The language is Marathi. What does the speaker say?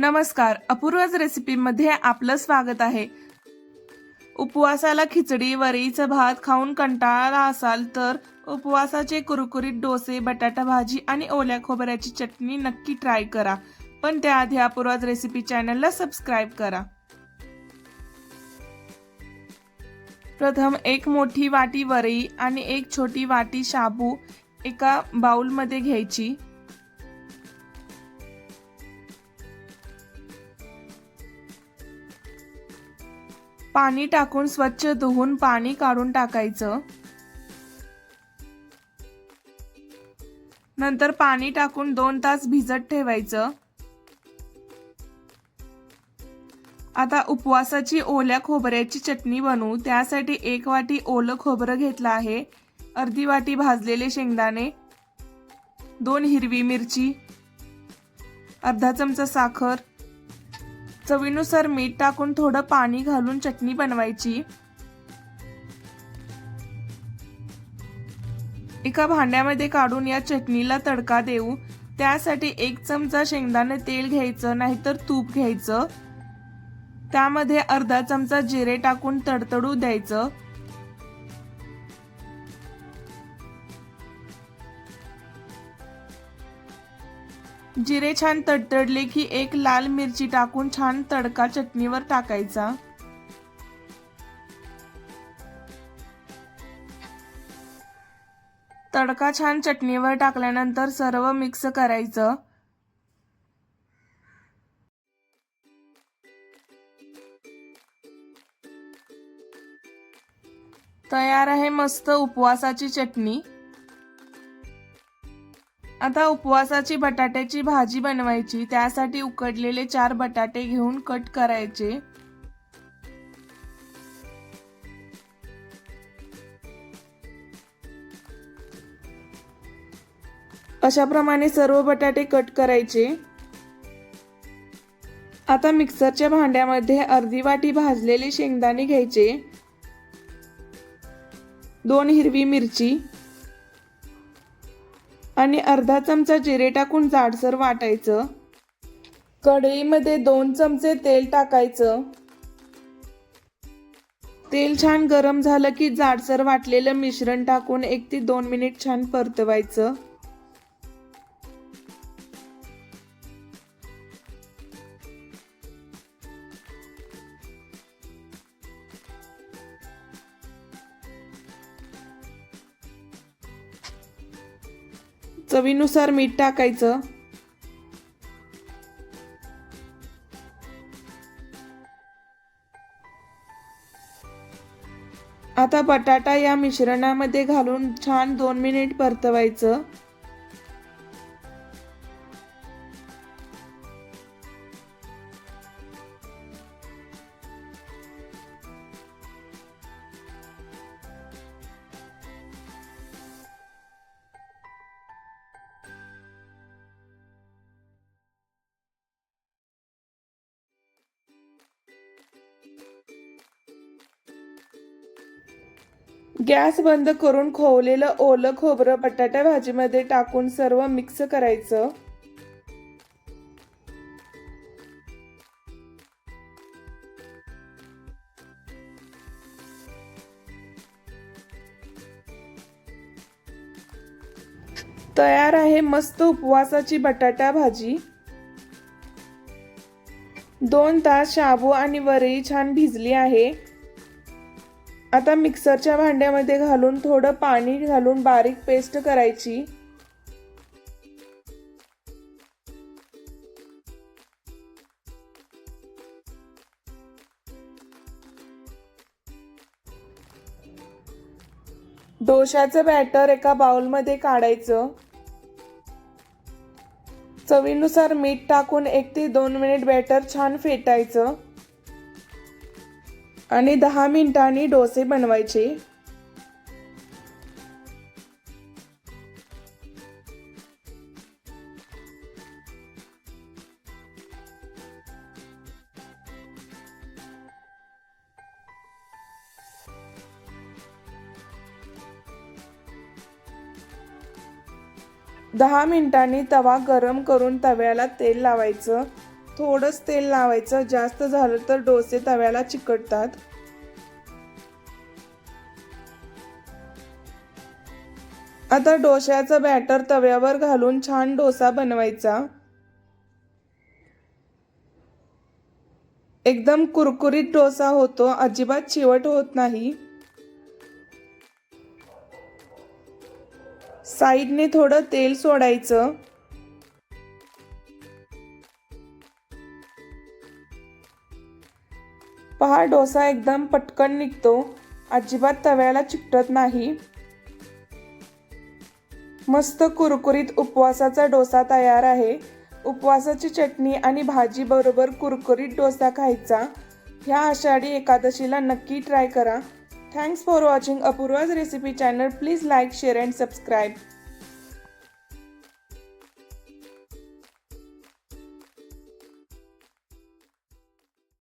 नमस्कार. अपूर्वज रेसिपीमध्ये आपलं स्वागत आहे. उपवासाला खिचडी वरीचा भात खाऊन कंटाळा असाल तर उपवासाचे कुरकुरीत डोसे बटाटा भाजी आणि ओल्या खोबऱ्याची चटणी नक्की ट्राय करा. पण त्याआधी अपूर्वाज रेसिपी चॅनलला सबस्क्राईब करा. प्रथम एक मोठी वाटी वरई आणि एक छोटी वाटी शाबू एका बाउलमध्ये घ्यायची. पाणी टाकून स्वच्छ धुवून पाणी काढून टाकायचं. नंतर पाणी टाकून दोन तास भिजत ठेवायचं. आता उपवासाची ओल्या खोबऱ्याची चटणी बनवू. त्यासाठी एक वाटी ओलं खोबरं घेतलं आहे. अर्धी वाटी भाजलेले शेंगदाणे. दोन हिरवी मिरची. अर्धा चमचा साखर. चवीनुसार मीठ टाकून थोडं पाणी घालून चटणी बनवायची. एका भांड्यामध्ये काढून या चटणीला तडका देऊ. त्यासाठी एक चमचा शेंगदाणे तेल घ्यायचं नाहीतर तूप घ्यायचं. त्यामध्ये अर्धा चमचा जिरे टाकून तडतडू द्यायचं. जिरे छान तडतडले की एक लाल मिरची टाकून छान तडका चटणीवर टाकायचा. तडका छान चटणीवर टाकल्यानंतर सर्व मिक्स करायचं. तयार आहे मस्त उपवासाची चटणी. आता उपवासाची बटाट्याची भाजी बनवायची. त्यासाठी उकडलेले चार बटाटे घेऊन कट करायचे. अशाप्रमाणे सर्व बटाटे कट करायचे. आता मिक्सरच्या भांड्यामध्ये अर्धी वाटी भाजलेले शेंगदाणे घ्यायचे. दोन हिरवी मिरची. आणि अर्धा चमचा जिरे टाकून जाडसर वाटायचं. कढईमध्ये दोन चमचे तेल टाकायचं. तेल छान गरम झालं की जाडसर वाटलेलं मिश्रण टाकून एक ते दोन मिनिट छान परतवायचं. चवीनुसार मीठ टाकायचं. आता बटाटा या मिश्रणामध्ये घालून छान दोन मिनिट परतवायचं. गॅस बंद करून खोवलेलं ओलं खोबरं बटाटा भाजीमध्ये टाकून सर्व मिक्स करायचं. तयार आहे मस्त उपवासाची बटाटा भाजी. दोन तास शाबू आणि वरई छान भिजली आहे. आता मिक्सरच्या भांड्यामध्ये घालून थोडं पाणी घालून बारीक पेस्ट करायची. डोशाचं बॅटर एका बाउलमध्ये काढायचं. चवीनुसार मीठ टाकून एक ते दोन मिनिट बॅटर छान फेटायचं. आणि दहा मिनिटांनी डोसे बनवायचे. दहा मिनिटांनी तवा गरम करून तव्याला तेल लावायचं. थोडंच तेल लावायचं जास्त झालं तर डोसे तव्याला चिकटतात. आता डोश्याचं बॅटर तव्यावर घालून छान डोसा बनवायचा. एकदम कुरकुरीत डोसा होतो अजिबात चिवट होत नाही. साईडने थोडं तेल सोडायचं. पहा डोसा एकदम पटकन निघतो. अजिबात तव्याला चिकटत नाही. मस्त कुरकुरीत उपवासाचा डोसा तयार आहे. उपवासाची चटणी आणि भाजी बरोबर कुरकुरीत डोसा खायचा. ह्या आषाढी एकादशीला नक्की ट्राय करा. Thanks for watching Apurva's recipe channel please like share and subscribe